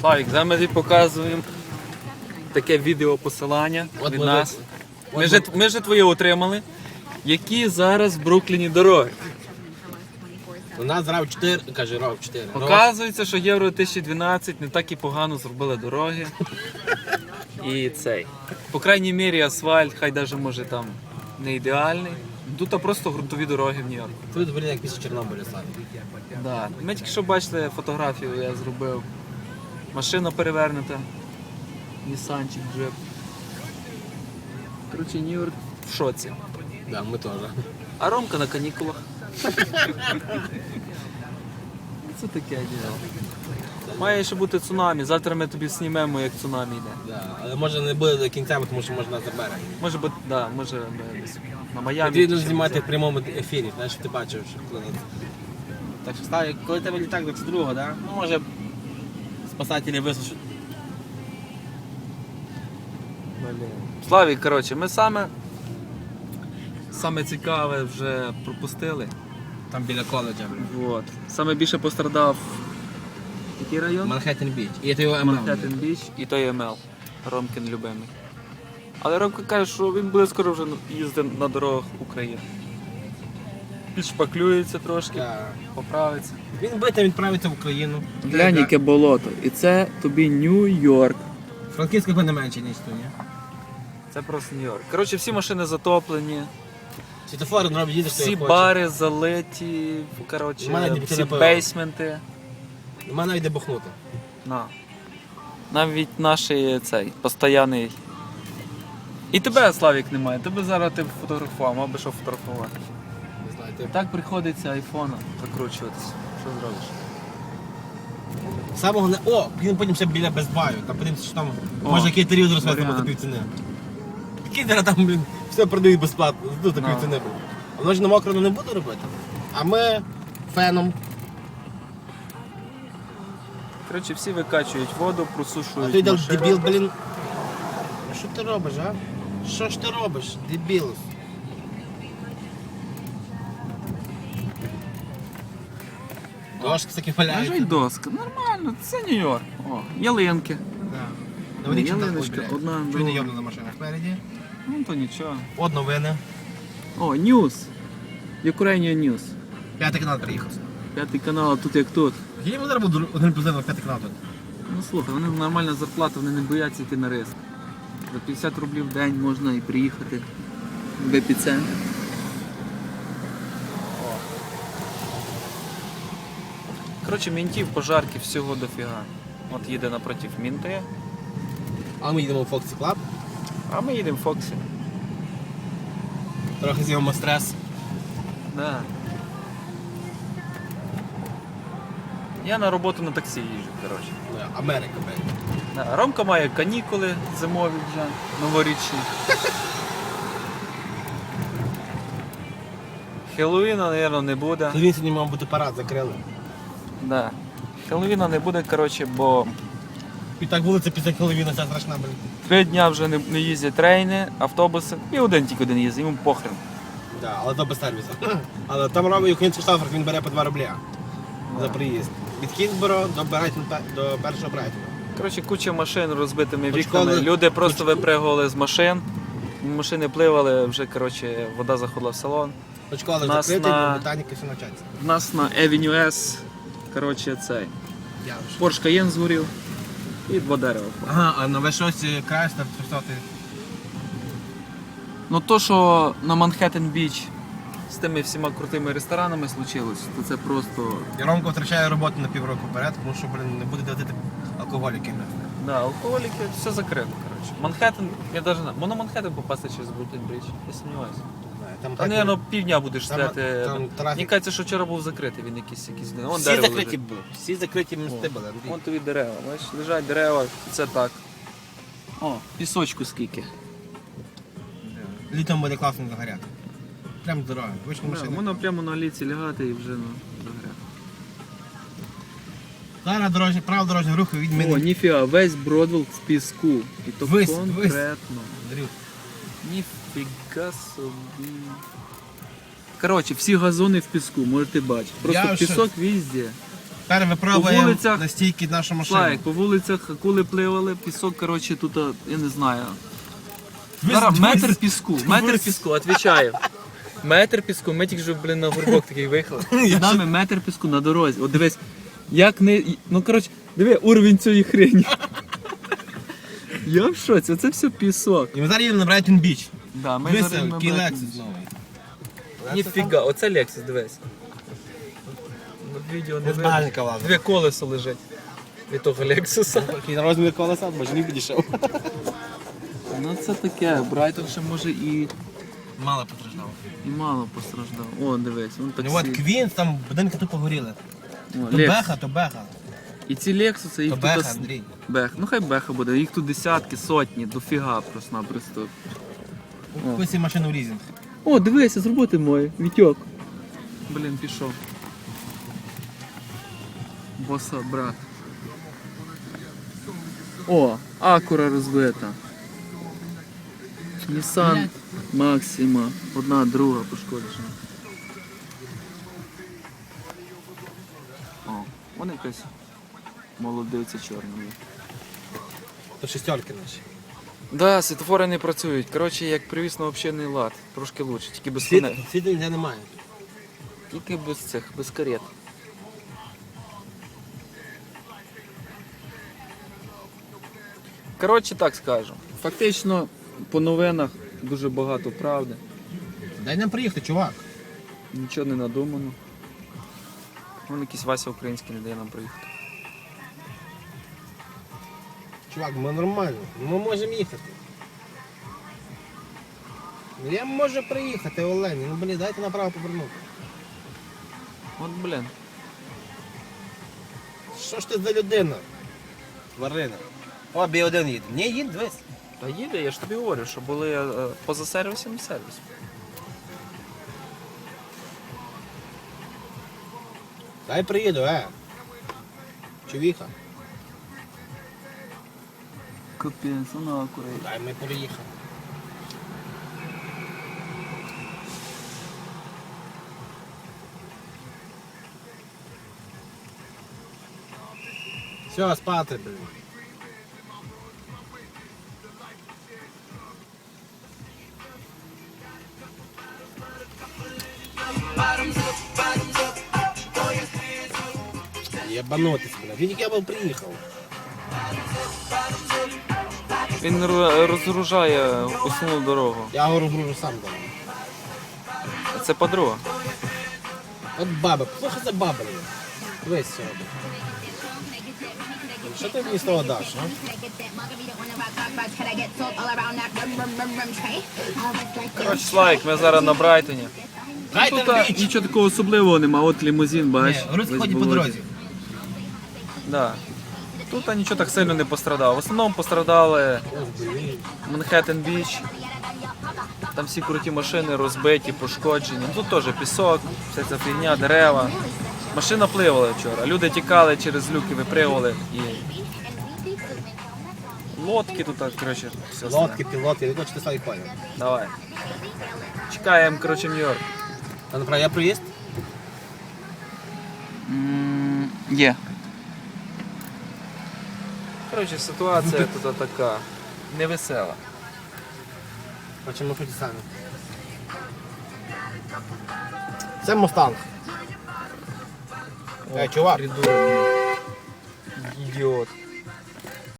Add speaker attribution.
Speaker 1: Славік, зараз ми тобі показуємо таке відео посилання від
Speaker 2: ми
Speaker 1: нас. Ми же, ми же твоє отримали. Які зараз в Брукліні дороги?
Speaker 2: У нас рав 4, каже, рав 4.
Speaker 1: Показується, що Євро 2012 не так і погано зробили дороги. І цей. По крайній мірі асфальт, хай навіть може там не ідеальний. Тут просто ґрунтові дороги в Нью-Йорку.
Speaker 2: Тут, блін, як після Чорнобиля славі.
Speaker 1: Да. Ми тільки що бачили фотографію, я зробив. Машина перевернута. Нісанчик, джип. Коротше, Нью-Йорк в шоці.
Speaker 2: Да, ми теж.
Speaker 1: А Ромка на канікулах. Це таке діло. Має ще бути цунамі. Завтра ми тобі знімемо, як цунамі йде.
Speaker 2: Да. Але може не буде до кінця, тому що може нас забере.
Speaker 1: Може бути, да, може ми десь на Майамі.
Speaker 2: Потрібно
Speaker 1: чи
Speaker 2: знімати в прямому ефірі, знаєш, щоб ти бачив, що коли. Так що Славі, коли тебе літак 22, да? Ну, може спасателі висушать.
Speaker 1: Блін. Славік, коротше, ми саме саме цікаве вже пропустили.
Speaker 2: Там біля коледжа.
Speaker 1: Вот. Саме більше пострадав який район?
Speaker 2: Манхеттен Біч. І це його МЛ.
Speaker 1: Манхеттен Біч і той МЛ. Ромкін любимий. Але Ромка каже, що він буде скоро вже їздити на дорогах України. Підшпаклюється трошки,
Speaker 2: Да.
Speaker 1: поправиться.
Speaker 2: Він битим відправиться в Україну.
Speaker 1: Глянь, яке болото. І це тобі Нью-Йорк.
Speaker 2: Франківська не менше, ніж тут, ні?
Speaker 1: Це просто Нью-Йорк. Коротше, всі машини затоплені,
Speaker 2: Світофори не роблять, їдеш, що
Speaker 1: всі
Speaker 2: я хочу.
Speaker 1: бари залиті,
Speaker 2: У
Speaker 1: коротше,
Speaker 2: мене
Speaker 1: всі
Speaker 2: піти
Speaker 1: бейсменти.
Speaker 2: Нема навіть де бухнути.
Speaker 1: На. Навіть наш цей постоянний. І тебе, Славік, немає. Тебе зараз ти фотографував, мав би що фотографувати.
Speaker 2: Не ти
Speaker 1: Так приходиться айфоном закручуватися. Що зробиш?
Speaker 2: Самого не. О, він потім ще біля Безбаю. Там подивимося, що там
Speaker 1: О,
Speaker 2: може який телевізор розвезти
Speaker 1: варіант.
Speaker 2: півціни. Який там, блін, все продають безплатно, ну, за
Speaker 1: Ну.
Speaker 2: півціни. блін. А Воно ж на мокрому не буде робити. А ми феном.
Speaker 1: Коротше, всі викачують воду,
Speaker 2: А
Speaker 1: просушують.
Speaker 2: ти
Speaker 1: машини.
Speaker 2: дебіл, блін. Ну, Що ти робиш, а? Що ж ти робиш, дебіл? Дошки такі
Speaker 1: Лежить
Speaker 2: валяють.
Speaker 1: доска. Нормально, це Нью-Йорк. О, ялинки.
Speaker 2: Да. Наведіть, що так
Speaker 1: Ялиночка,
Speaker 2: блядь.
Speaker 1: одна, друга.
Speaker 2: не йобнула машина спереді?
Speaker 1: Ну то нічого.
Speaker 2: От новини.
Speaker 1: О, News. Ukrainian News.
Speaker 2: П'ятий канал приїхав.
Speaker 1: П'ятий канал, а тут як тут.
Speaker 2: Який зараз буду один плюс один п'ятий канал тут?
Speaker 1: Ну слухай, вони нормальна зарплата, вони не бояться йти на риск. За 50 рублів в день можна і приїхати в епіцентр. Коротше, мінтів, пожарки, всього дофіга. От їде напротив мінти,
Speaker 2: А ми їдемо в Foxy Club.
Speaker 1: а ми їдемо в Фоксі.
Speaker 2: Трохи з'їмо стрес.
Speaker 1: Да. Я на роботу на таксі їжджу, коротше.
Speaker 2: Да, Америка.
Speaker 1: Да, Ромка має канікули зимові вже, новорічні. Хеллоуіна, мабуть, не буде.
Speaker 2: Він сьогодні мав бути парад, закрили.
Speaker 1: Да. Хеллоуіна не буде, коротше, бо
Speaker 2: І так вулиця після Хеллоуіна ця страшна, блядь.
Speaker 1: три дня вже не, не їздять трейни, автобуси, і один тільки один їздить, йому похрен.
Speaker 2: Да, але то без сервісу. Але там робить український штрафер, він бере по 2 рубля за приїзд. Від Кінборо до Брайтона, до першого Брайтона.
Speaker 1: Коротше, куча машин розбитими
Speaker 2: Хоч
Speaker 1: вікнами. Люди просто випригували з машин. Машини пливали, вже коротше, вода заходила в салон.
Speaker 2: Очколи
Speaker 1: Нас
Speaker 2: закритий,
Speaker 1: на-
Speaker 2: бо ботаніки все навчаться.
Speaker 1: У нас на Avenue S, коротше, цей.
Speaker 2: Я.
Speaker 1: Porsche Cayenne згорів і два дерева.
Speaker 2: Ага, а на V6 Chrysler 300
Speaker 1: Ну то, що на Манхеттен Біч з тими всіма крутими ресторанами случилось, то це просто.
Speaker 2: І Ромко втрачає роботу на півроку вперед, тому що, блин, не буде платити алкоголіками.
Speaker 1: Да, алкоголіки, все закрито, коротше. Манхеттен, я навіть не знаю, можна Манхеттен попасти через Бруклін Брідж, я сумніваюся.
Speaker 2: Там
Speaker 1: Та не, ну півдня будеш
Speaker 2: Там-
Speaker 1: стояти.
Speaker 2: там трафік-
Speaker 1: Мені кажеться, що вчора був закритий, він якийсь якийсь. Вон
Speaker 2: всі
Speaker 1: дерево
Speaker 2: закриті
Speaker 1: лежить.
Speaker 2: були. Всі закриті мости були.
Speaker 1: Вон тобі дерева, бачиш, лежать дерева, це так. О, пісочку скільки.
Speaker 2: Літом буде класно загоряти. Прям дорога. Вийшли машини.
Speaker 1: можна прямо на ліці лягати і вже ну, загоряти.
Speaker 2: Зараз дорожні, право дорожнього руху від
Speaker 1: О, ніфіга, весь Бродвелл в піску. І то
Speaker 2: Весь,
Speaker 1: конкретно.
Speaker 2: Дрю.
Speaker 1: Ніфіга собі. Коротше, всі газони в піску, можете бачити. Просто
Speaker 2: Я вже-
Speaker 1: пісок везде.
Speaker 2: Тепер випробуємо
Speaker 1: По вулицях-
Speaker 2: настійки нашу машину.
Speaker 1: Слайк, по вулицях акули пливали, пісок, коротше, тут, а, я не знаю. Зараз метр піску, метр піску, відповідаю. Метр піску, ми тільки що, блін, на горбок такий виїхали. Нами метр піску на дорозі. От дивись, як не. Ну коротше, диви, уровень цієї хрені. Я в шоці, оце все пісок.
Speaker 2: І ми зараз їдемо на Брайтон Біч.
Speaker 1: Да, ми
Speaker 2: Дивися,
Speaker 1: зараз на
Speaker 2: який
Speaker 1: Брайтон
Speaker 2: Lexus новий.
Speaker 1: Ніфіга, оце Lexus, дивись. На відео не видно.
Speaker 2: багажника влазить.
Speaker 1: Дві колеса лежить від того Лексуса.
Speaker 2: Такий на розмір колеса, бо ж не підійшов.
Speaker 1: Ну це таке, Брайтон ще може і,
Speaker 2: Мало постраждав.
Speaker 1: і мало постраждав. О, дивись, вон
Speaker 2: Ну от. Квінс, там будинки тупо горіли.
Speaker 1: О,
Speaker 2: То
Speaker 1: Лекс.
Speaker 2: беха, то беха.
Speaker 1: І ці Лексуси, їх
Speaker 2: То
Speaker 1: тут...
Speaker 2: беха,
Speaker 1: ос-
Speaker 2: Андрій.
Speaker 1: Бех, ну хай беха буде, їх тут десятки, сотні, дофіга просто-напросто.
Speaker 2: Купи машину в лізинг.
Speaker 1: О, дивися, з роботи моє, Вітьок. Блін, пішов. Боса, брат. О, Акура розбита. Нісан Максима. Одна, друга пошкоджена. О, вона якась молодиця чорна. є.
Speaker 2: То шестерки наші.
Speaker 1: Да, світофори не працюють. Коротше, як привіз на общений лад. Трошки лучше, тільки без
Speaker 2: Світ,
Speaker 1: фонаря.
Speaker 2: світу ніде немає.
Speaker 1: Тільки без цих, без карет. Коротше, так скажу. Фактично, по новинах дуже багато правди.
Speaker 2: Дай нам приїхати, чувак.
Speaker 1: Нічого не надумано. Вон якийсь Вася український не дає нам приїхати.
Speaker 2: Чувак, ми нормально. Ми можемо їхати. Я можу приїхати, Олені. Ну блін, дайте направо повернути.
Speaker 1: От блін.
Speaker 2: Що ж ти за людина? Тварина. О, B1 їде. Ні, їде, дивись.
Speaker 1: Та їде, я ж тобі говорю, що були е, поза сервісом і сервіс.
Speaker 2: Дай приїду, е. Чувіха.
Speaker 1: Капець, вона акуrat.
Speaker 2: Дай ми приїхали. Все, спати, блін. Єбанутись, блядь. Він тільки я був приїхав.
Speaker 1: Він ро- розгружає основну дорогу.
Speaker 2: Я говорю, гружу сам дома.
Speaker 1: Це подруга.
Speaker 2: От баба, слухай за баба. Дивись все робить. Що ти мені з того даш, а?
Speaker 1: Коротше, Слайк, ми зараз на Брайтоні. Тут а, нічого такого особливого нема, от лімузин, бач. весь
Speaker 2: ходять по
Speaker 1: болотий.
Speaker 2: дорозі.
Speaker 1: Да. Тут а, нічого так сильно не пострадало. В основному пострадали Манхеттен Біч. Там всі круті машини розбиті, пошкоджені. Тут теж пісок, вся ця фігня, дерева. Машина пливала вчора. Люди тікали через люки, випригували і. Лодки тут, коротше, все.
Speaker 2: Лодки, пілоти, я хочу ти свої поняв.
Speaker 1: Давай. Чекаємо, коротше, Нью-Йорк.
Speaker 2: Та направо, я приїзд?
Speaker 1: Є. Коротше, ситуація тут така невесела.
Speaker 2: Хочемо хоч самі. Це Мустанг. Ей, чувак.
Speaker 1: Придурок. Ідіот.